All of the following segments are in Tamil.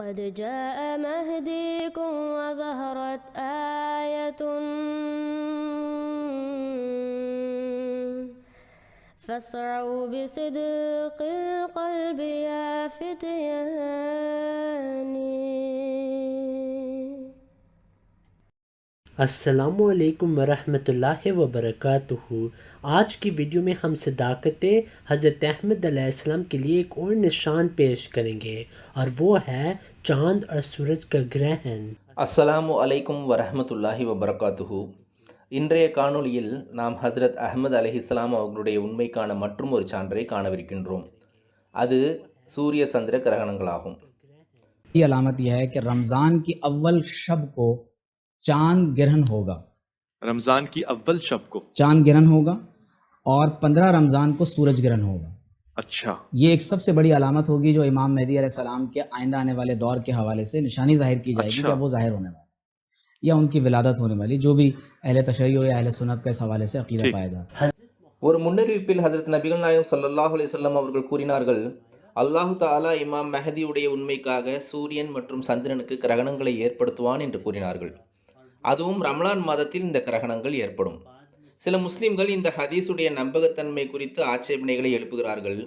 قد جاء مهديكم وظهرت آية. فاسعوا بصدق القلب يا فتياني. السلام علیکم ورحمۃ اللہ وبرکاتہ۔ آج کی ویڈیو میں ہم صداقت حضرت احمد علیہ السلام کے لیے ایک اور نشان پیش کریں گے اور وہ ہے چاند اور سورج کا گرہن۔ السلام علیکم ورحمۃ اللہ وبرکاتہ۔ இன்றைய காணொளியில் நாம் ஹசரத் அஹமது அலஹிஸ்லாம் அவர்களுடைய உண்மைக்கான மற்றும் ஒரு சான்றை காணவிருக்கின்றோம் அது சூரிய சந்திர கிரகணங்களாகும் علامت یہ ہے کہ رمضان کی اول شب کو چاند گرہن ہوگا۔ رمضان کی اول شب کو۔ چاند گرہن ہوگا اور پندرہ رمضان کو سورج گرہن ہوگا۔ اچھا۔ یہ ایک سب سے بڑی علامت ہوگی جو امام مہدی علیہ السلام کے آئندہ آنے والے دور کے حوالے سے نشانی ظاہر کی جائے گی اچھا۔ کہ وہ ظاہر ہونے والا یا ان کی ولادت ہونے والی جو بھی اہل تشریع ہو یا اہل سنت کا اس حوالے سے عقیدہ پائے گا۔ ஒரு முன்னறிவிப்பில் ஹசரத் நபிகள் நாயம் சல்லாஹ் அலிசல்லாம் அவர்கள் கூறினார்கள் அல்லாஹு தாலா இமாம் மெஹதியுடைய உண்மைக்காக சூரியன் மற்றும் சந்திரனுக்கு கிரகணங்களை ஏற்படுத்துவான் என்று கூறினார்கள் அதுவும் ரமலான் மாதத்தில் இந்த கிரகணங்கள் ஏற்படும். சில முஸ்லிம்கள் இந்த ஹதீஸுடைய நம்பகத்தன்மை குறித்து ஆட்சேபனைகளை எழுப்புகிறார்கள்.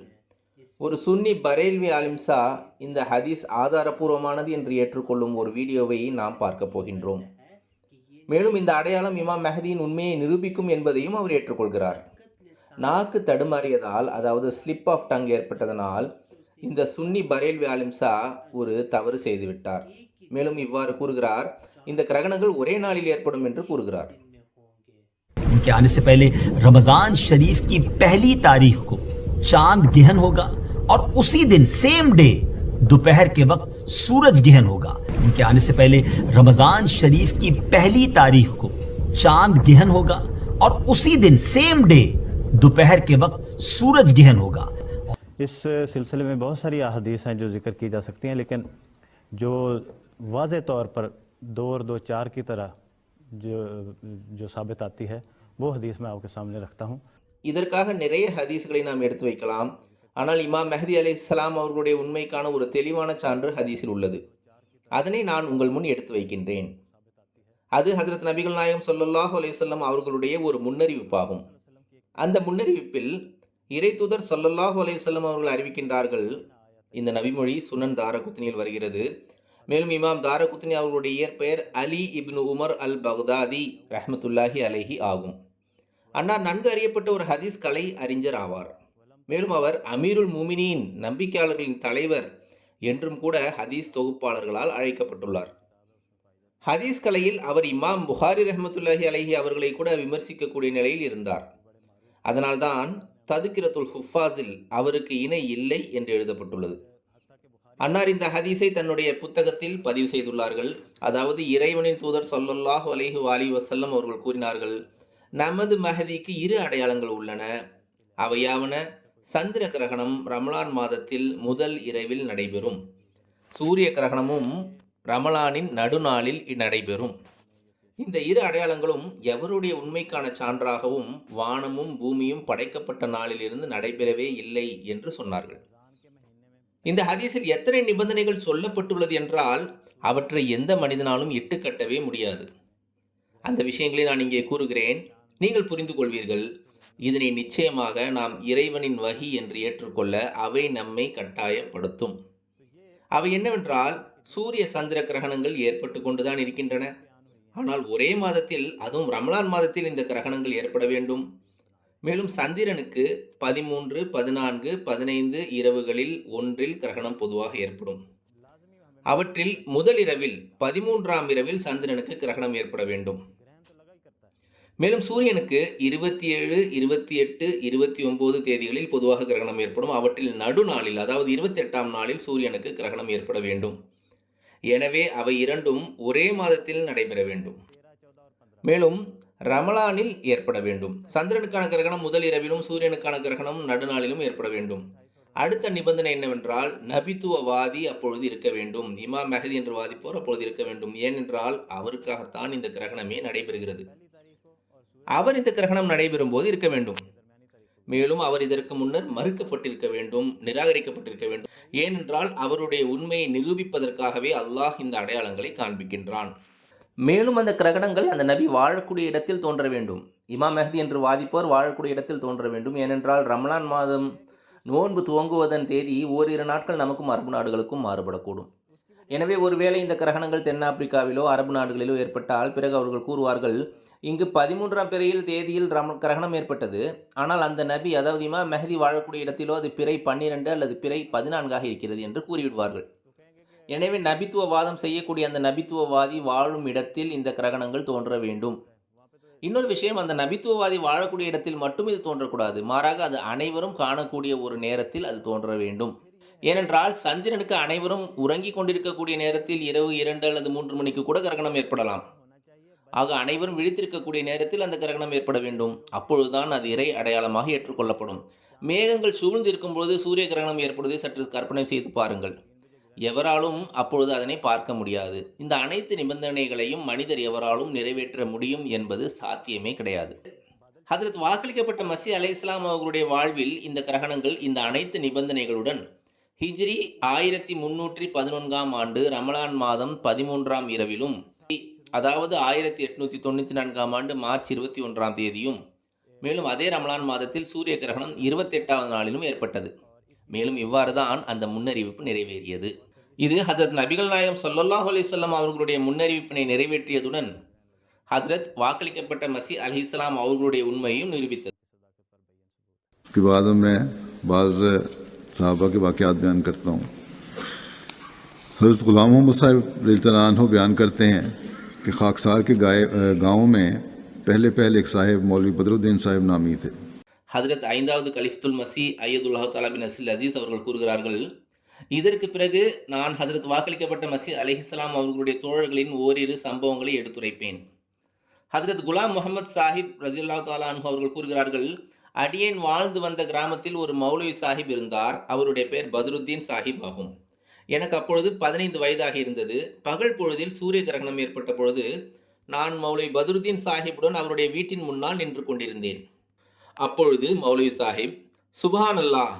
ஒரு சுன்னி பரேல்வி அலிம்சா இந்த ஹதீஸ் ஆதாரபூர்வமானது என்று ஏற்றுக்கொள்ளும் ஒரு வீடியோவை நாம் பார்க்க போகின்றோம். மேலும் இந்த அடையாளம் இமாம் மெஹதியின் உண்மையை நிரூபிக்கும் என்பதையும் அவர் ஏற்றுக்கொள்கிறார். நாக்கு தடுமாறியதால் அதாவது ஸ்லிப் ஆஃப் டங் ஏற்பட்டதனால் இந்த சுன்னி பரேல்வி அலிம்சா ஒரு தவறு செய்துவிட்டார். மேலும் இவ்வாறு கூறுகிறார் இந்த கிரகணங்கள் ஒரே நாளில் ஏற்படும் என்று கூறுகிறார். کے آنے سے پہلے رمضان شریف کی پہلی تاریخ کو چاند گہن ہوگا اور اسی دن سیم ڈے دوپہر کے وقت سورج گہن ہوگا ان کے آنے سے پہلے رمضان شریف کی پہلی تاریخ کو چاند گہن ہوگا اور اسی دن سیم ڈے دوپہر کے وقت سورج گہن ہوگا اس سلسلے میں بہت ساری احادیث ہیں جو ذکر کی جا سکتی ہیں لیکن جو واضح طور پر दो और दो चार की तरह जो जो साबित आती है वो हदीस मैं आपके सामने रखता हूँ இதற்காக நிறைய ஹதீஸ்களை நாம் எடுத்து வைக்கலாம் ஆனால் இமாம் மெஹதி அலி இஸ்லாம் அவர்களுடைய உண்மைக்கான ஒரு தெளிவான சான்று ஹதீஸில் உள்ளது அதனை நான் உங்கள் முன் எடுத்து வைக்கின்றேன் அது ஹஜரத் நபிகள் நாயகம் ஸல்லல்லாஹு அலைஹி வஸல்லம் அவர்களுடைய ஒரு முன்னறிவிப்பாகும் அந்த முன்னறிவிப்பில் இறைத்தூதர் ஸல்லல்லாஹு அலைஹி வஸல்லம் அவர்கள் அறிவிக்கின்றார்கள் இந்த நபிமொழி சுனன் தாரகுத்னியில் வருகிறது மேலும் இமாம் தாரகுத்னி அவர்களுடைய இயற்பெயர் அலி இப்னு உமர் அல் பக்தாதி ரஹமத்துல்லாஹி அலஹி ஆகும். அன்னார் நன்கு அறியப்பட்ட ஒரு ஹதீஸ் கலை அறிஞர் ஆவார். மேலும் அவர் அமீருல் மூமினியின் நம்பிக்கையாளர்களின் தலைவர் என்றும் கூட ஹதீஸ் தொகுப்பாளர்களால் அழைக்கப்பட்டுள்ளார். ஹதீஸ் கலையில் அவர் இமாம் புகாரி ரஹமத்துல்லாஹி அலஹி அவர்களை கூட விமர்சிக்கக்கூடிய நிலையில் இருந்தார். அதனால்தான் ததுக்கிரத்துல் ஹுஃபாஸில் அவருக்கு இணை இல்லை என்று எழுதப்பட்டுள்ளது. அன்னார் இந்த ஹதீஸை தன்னுடைய புத்தகத்தில் பதிவு செய்துள்ளார்கள். அதாவது இறைவனின் தூதர் சொல்லல்லாஹு அலைஹு அலி வசல்லம் அவர்கள் கூறினார்கள் நமது மகதிக்கு இரு அடையாளங்கள் உள்ளன. அவையாவன சந்திர கிரகணம் ரமலான் மாதத்தில் முதல் இரவில் நடைபெறும். சூரிய கிரகணமும் ரமலானின் நடுநாளில் நடைபெறும். இந்த இரு அடையாளங்களும் எவருடைய உண்மைக்கான சான்றாகவும் வானமும் பூமியும் படைக்கப்பட்ட நாளிலிருந்து நடைபெறவே இல்லை என்று சொன்னார்கள். இந்த ஹதீஸில் எத்தனை நிபந்தனைகள் சொல்லப்பட்டுள்ளது என்றால் அவற்றை எந்த மனிதனாலும் இட்டுக்கட்டவே முடியாது. அந்த விஷயங்களை நான் இங்கே கூறுகிறேன். நீங்கள் புரிந்து கொள்வீர்கள் இதனை நிச்சயமாக நாம் இறைவனின் வகி என்று ஏற்றுக்கொள்ள அவை நம்மை கட்டாயப்படுத்தும். அவை என்னவென்றால் சூரிய சந்திர கிரகணங்கள் ஏற்பட்டு கொண்டுதான் இருக்கின்றன. ஆனால் ஒரே மாதத்தில் அதுவும் ரமலான் மாதத்தில் இந்த கிரகணங்கள் ஏற்பட வேண்டும். மேலும் சந்திரனுக்கு பதிமூன்று பதினான்கு பதினைந்து இரவுகளில் ஒன்றில் கிரகணம் பொதுவாக ஏற்படும். அவற்றில் முதல் இரவில் பதிமூன்றாம் இரவில் சந்திரனுக்கு கிரகணம் ஏற்பட வேண்டும். மேலும் சூரியனுக்கு இருபத்தி ஏழு இருபத்தி எட்டு இருபத்தி ஒன்பது தேதிகளில் பொதுவாக கிரகணம் ஏற்படும். அவற்றில் நடுநாளில் அதாவது இருபத்தி எட்டாம் நாளில் சூரியனுக்கு கிரகணம் ஏற்பட வேண்டும். எனவே அவை இரண்டும் ஒரே மாதத்தில் நடைபெற வேண்டும். மேலும் ரமலானில் ஏற்பட வேண்டும். சந்திரனுக்கான கிரகணம் முதல் இரவிலும் சூரியனுக்கான கிரகணம் நடுநாளிலும் ஏற்பட வேண்டும். அடுத்த நிபந்தனை என்னவென்றால் நபித்துவவாதி அப்பொழுது இருக்க வேண்டும். இமாம் மெஹதி என்று வாதிப்போர் அப்பொழுது இருக்க வேண்டும். ஏனென்றால் அவருக்காகத்தான் இந்த கிரகணமே நடைபெறுகிறது. அவர் இந்த கிரகணம் நடைபெறும் போது இருக்க வேண்டும். மேலும் அவர் இதற்கு முன்னர் மறுக்கப்பட்டிருக்க வேண்டும் நிராகரிக்கப்பட்டிருக்க வேண்டும். ஏனென்றால் அவருடைய உண்மையை நிரூபிப்பதற்காகவே அல்லாஹ் இந்த அடையாளங்களை காண்பிக்கின்றான். மேலும் அந்த கிரகணங்கள் அந்த நபி வாழக்கூடிய இடத்தில் தோன்ற வேண்டும். இமாம் மெஹதி என்று வாதிப்போர் வாழக்கூடிய இடத்தில் தோன்ற வேண்டும். ஏனென்றால் ரம்லான் மாதம் நோன்பு துவங்குவதன் தேதி ஓரிரு நாட்கள் நமக்கும் அரபு நாடுகளுக்கும் மாறுபடக்கூடும். எனவே ஒருவேளை இந்த கிரகணங்கள் தென்னாப்பிரிக்காவிலோ அரபு நாடுகளிலோ ஏற்பட்டால் பிறகு அவர்கள் கூறுவார்கள் இங்கு பதிமூன்றாம் பிறையில் தேதியில் ரம் கிரகணம் ஏற்பட்டது. ஆனால் அந்த நபி அதாவது இமாம் மெஹதி வாழக்கூடிய இடத்திலோ அது பிறை பன்னிரெண்டு அல்லது பிறை பதினான்காக இருக்கிறது என்று கூறிவிடுவார்கள். எனவே நபித்துவவாதம் செய்யக்கூடிய அந்த நபித்துவவாதி வாழும் இடத்தில் இந்த கிரகணங்கள் தோன்ற வேண்டும். இன்னொரு விஷயம் அந்த நபித்துவவாதி வாழக்கூடிய இடத்தில் மட்டும் இது தோன்றக்கூடாது. மாறாக அது அனைவரும் காணக்கூடிய ஒரு நேரத்தில் அது தோன்ற வேண்டும். ஏனென்றால் சந்திரனுக்கு அனைவரும் உறங்கிக் கொண்டிருக்கக்கூடிய நேரத்தில் இரவு இரண்டு அல்லது மூன்று மணிக்கு கூட கிரகணம் ஏற்படலாம். ஆக அனைவரும் விழித்திருக்கக்கூடிய நேரத்தில் அந்த கிரகணம் ஏற்பட வேண்டும். அப்பொழுதுதான் அது இறை அடையாளமாக ஏற்றுக்கொள்ளப்படும். மேகங்கள் சூழ்ந்து இருக்கும்போது சூரிய கிரகணம் ஏற்படுவதை சற்று கற்பனை செய்து பாருங்கள். எவராலும் அப்பொழுது அதனை பார்க்க முடியாது. இந்த அனைத்து நிபந்தனைகளையும் மனிதர் எவராலும் நிறைவேற்ற முடியும் என்பது சாத்தியமே கிடையாது. அதற்கு வாக்களிக்கப்பட்ட மசி அலை இஸ்லாம் அவர்களுடைய வாழ்வில் இந்த கிரகணங்கள் இந்த அனைத்து நிபந்தனைகளுடன் ஹிஜ்ரி ஆயிரத்தி முன்னூற்றி பதினொன்றாம் ஆண்டு ரமலான் மாதம் பதிமூன்றாம் இரவிலும் அதாவது ஆயிரத்தி எட்நூற்றி தொண்ணூற்றி நான்காம் ஆண்டு மார்ச் இருபத்தி ஒன்றாம் தேதியும் மேலும் அதே ரமலான் மாதத்தில் சூரிய கிரகணம் இருபத்தெட்டாவது நாளிலும் ஏற்பட்டது. மேலும் இவ்வாறு தான் அந்த முன்னறிவிப்பு நிறைவேறியது இது ஹஜரத் நபிகள் நாயகம் ஸல்லல்லாஹு அலைஹி வஸல்லம் அவர்களுடைய முன்னறிவிப்பினை நிறைவேற்றியதுடன் ஹஜரத் வாக்களிக்கப்பட்ட மசி அலிஸ்லாம் அவர்களுடைய உண்மையையும் நிரூபித்தது उसके बाद मैं बाज़ साहबा के वाक़ात बयान करता हूँ हज़रत ग़ुलाम मोहम्मद साहब हो बयान करते हैं कि खाकसार के गाय गाँव में पहले पहले एक साहिब मौलवी बदरुद्दीन साहिब नामी थे ஹஜரத் ஐந்தாவது கலிஃப்துல் மசி ஐயதுல்லாஹு தலாபின் நசில் அசில் அசீஸ் அவர்கள் கூறுகிறார்கள் இதற்கு பிறகு நான் ஹசரத் வாக்களிக்கப்பட்ட மசி அலிஹிஸ்லாம் அவர்களுடைய தோழர்களின் ஓரிரு சம்பவங்களை எடுத்துரைப்பேன். ஹசரத் குலாம் முகமது சாஹிப் ரஜில்லா தாலான்ஹு அவர்கள் கூறுகிறார்கள் அடியேன் வாழ்ந்து வந்த கிராமத்தில் ஒரு மௌலவி சாஹிப் இருந்தார். அவருடைய பெயர் பத்ருத்தீன் சாஹிப் ஆகும். எனக்கு அப்பொழுது பதினைந்து வயதாக இருந்தது. பகல் பொழுதில் சூரிய கிரகணம் ஏற்பட்ட பொழுது நான் மௌலவி பத்ருத்தீன் சாஹிப்புடன் அவருடைய வீட்டின் முன்னால் நின்று கொண்டிருந்தேன். அப்பொழுது மௌலவி சாஹிப் சுபான் அல்லாஹ்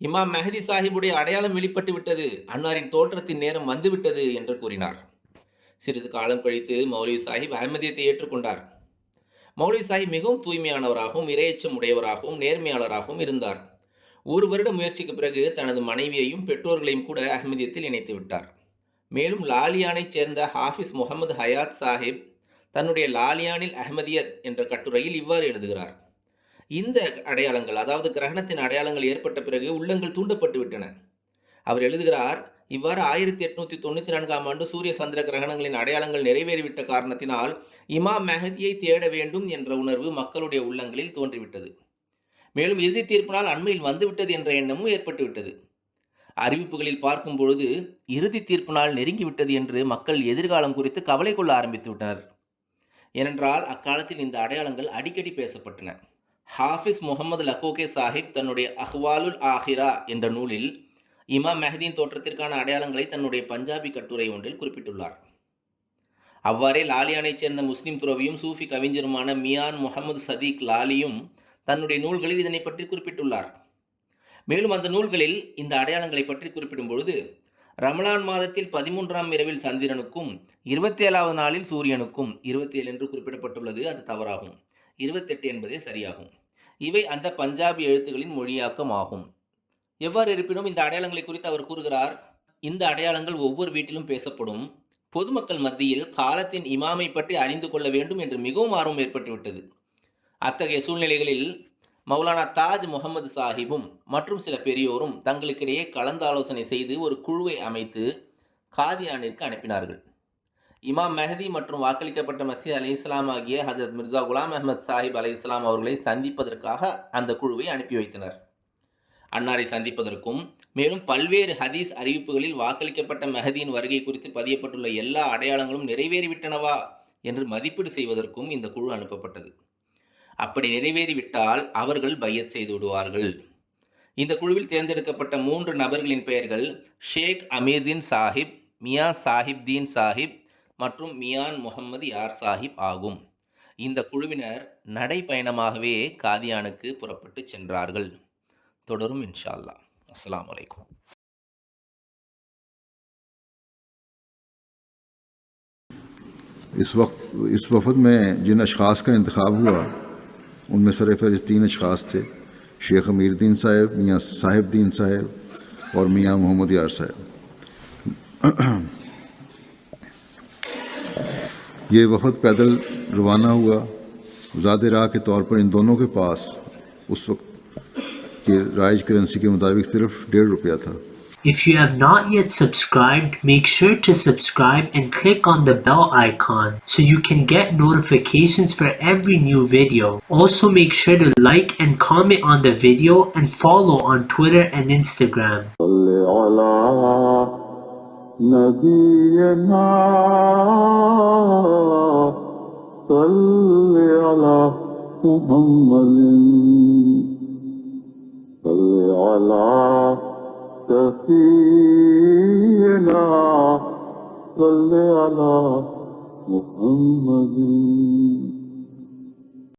இமாம் மெஹதி சாஹிபுடைய அடையாளம் வெளிப்பட்டு விட்டது அன்னாரின் தோற்றத்தின் நேரம் வந்துவிட்டது என்று கூறினார். சிறிது காலம் கழித்து மௌலவி சாஹிப் அகமதியத்தை ஏற்றுக்கொண்டார். மௌலவி சாஹிப் மிகவும் தூய்மையானவராகவும் இரையச்சம் உடையவராகவும் நேர்மையாளராகவும் இருந்தார். ஒரு வருட முயற்சிக்கு பிறகு தனது மனைவியையும் பெற்றோர்களையும் கூட அகமதியத்தில் இணைத்து விட்டார். மேலும் லாலியானைச் சேர்ந்த ஹாஃபிஸ் முகமது ஹயாத் சாஹிப் தன்னுடைய லாலியானில் அஹமதியத் என்ற கட்டுரையில் இவ்வாறு எழுதுகிறார். இந்த அடையாளங்கள் அதாவது கிரகணத்தின் அடையாளங்கள் ஏற்பட்ட பிறகு உள்ளங்கள் தூண்டப்பட்டு விட்டன. அவர் எழுதுகிறார் இவ்வாறு ஆயிரத்தி எட்நூத்தி தொண்ணூற்றி நான்காம் ஆண்டு சூரிய சந்திர கிரகணங்களின் அடையாளங்கள் நிறைவேறிவிட்ட காரணத்தினால் இமா மெஹதியை தேட வேண்டும் என்ற உணர்வு மக்களுடைய உள்ளங்களில் தோன்றிவிட்டது. மேலும் இறுதி தீர்ப்பினால் அண்மையில் வந்துவிட்டது என்ற எண்ணமும் ஏற்பட்டுவிட்டது அறிவிப்புகளில் பார்க்கும் பொழுது இறுதி தீர்ப்பு நாள் நெருங்கிவிட்டது என்று மக்கள் எதிர்காலம் குறித்து கவலை கொள்ள ஆரம்பித்து விட்டனர். ஏனென்றால் அக்காலத்தில் இந்த அடையாளங்கள் அடிக்கடி பேசப்பட்டன. ஹாஃபிஸ் முகமது லக்கோகே சாஹிப் தன்னுடைய அஹ்வாலுல் ஆஹிரா என்ற நூலில் இமாம் மெஹதியின் தோற்றத்திற்கான அடையாளங்களை தன்னுடைய பஞ்சாபி கட்டுரை ஒன்றில் குறிப்பிட்டுள்ளார். அவ்வாறே லாலியானைச் சேர்ந்த முஸ்லிம் துறவியும் சூஃபி கவிஞருமான மியான் முகமது சதீக் லாலியும் தன்னுடைய நூல்களில் இதனை பற்றி குறிப்பிட்டுள்ளார். மேலும் அந்த நூல்களில் இந்த அடையாளங்களை பற்றி குறிப்பிடும் பொழுது ரமலான் மாதத்தில் பதிமூன்றாம் இரவில் சந்திரனுக்கும் இருபத்தி ஏழாவது நாளில் சூரியனுக்கும் இருபத்தி ஏழு என்று குறிப்பிடப்பட்டுள்ளது. அது தவறாகும். இருபத்தெட்டு என்பதே சரியாகும். இவை அந்த பஞ்சாபி எழுத்துக்களின் மொழியாக்கம் ஆகும் எவ்வாறு இருப்பினும் இந்த அடையாளங்களை குறித்து அவர் கூறுகிறார் இந்த அடையாளங்கள் ஒவ்வொரு வீட்டிலும் பேசப்படும். பொதுமக்கள் மத்தியில் காலத்தின் இமாமை பற்றி அறிந்து கொள்ள வேண்டும் என்று மிகவும் ஆர்வம் ஏற்பட்டுவிட்டது. அத்தகைய சூழ்நிலைகளில் மௌலானா தாஜ் முகமது சாஹிபும் மற்றும் சில பெரியோரும் தங்களுக்கிடையே கலந்தாலோசனை செய்து ஒரு குழுவை அமைத்து காதியானிற்கு அனுப்பினார்கள். இமாம் மெஹதி மற்றும் வாக்களிக்கப்பட்ட மசீத் அலி இஸ்லாம் ஆகிய ஹசரத் மிர்சா குலாம் அஹமத் சாஹிப் அலி இஸ்லாம் அவர்களை சந்திப்பதற்காக அந்த குழுவை அனுப்பி வைத்தனர். அன்னாரை சந்திப்பதற்கும் மேலும் பல்வேறு ஹதீஸ் அறிவிப்புகளில் வாக்களிக்கப்பட்ட மெஹதியின் வருகை குறித்து பதியப்பட்டுள்ள எல்லா அடையாளங்களும் நிறைவேறிவிட்டனவா என்று மதிப்பீடு செய்வதற்கும் இந்த குழு அனுப்பப்பட்டது. அப்படி நிறைவேறிவிட்டால் அவர்கள் பையத் செய்து விடுவார்கள். இந்த குழுவில் தேர்ந்தெடுக்கப்பட்ட மூன்று நபர்களின் பெயர்கள் ஷேக் அமீர்தீன் சாஹிப் மியா சாஹிப் தீன் சாஹிப் மற்றும் மியான் முகமது யார் சாஹிப் ஆகும் இந்த குழுவினர் நடைப்பயணமாகவே காதியானுக்கு புறப்பட்டு சென்றார்கள் தொடரும் இன்ஷா அல்லாஹ் அஸ்ஸலாமு அலைக்கும் इस वक्त इस वफद में जिन अशखास का इंतखब हुआ उनमें सर फहरिस्त तीन अशखास थे शेख अमीरद्दीन साहब मियाँ साहिबद्दीन साहब और मियाँ मोहम्मद यार साहब یہ وفد پیدل روانہ ہوا زیادہ راہ کے طور پر ان دونوں کے پاس اس وقت کے رائج کرنسی کے مطابق صرف ڈیڑھ روپیہ تھا If you have not yet subscribed, make sure to subscribe and click on the bell icon so you can get notifications for every new video. Also make sure to like and comment on the video and follow on Twitter and Instagram. نبينا صل على محمد. صل على سفينا صل على محمد.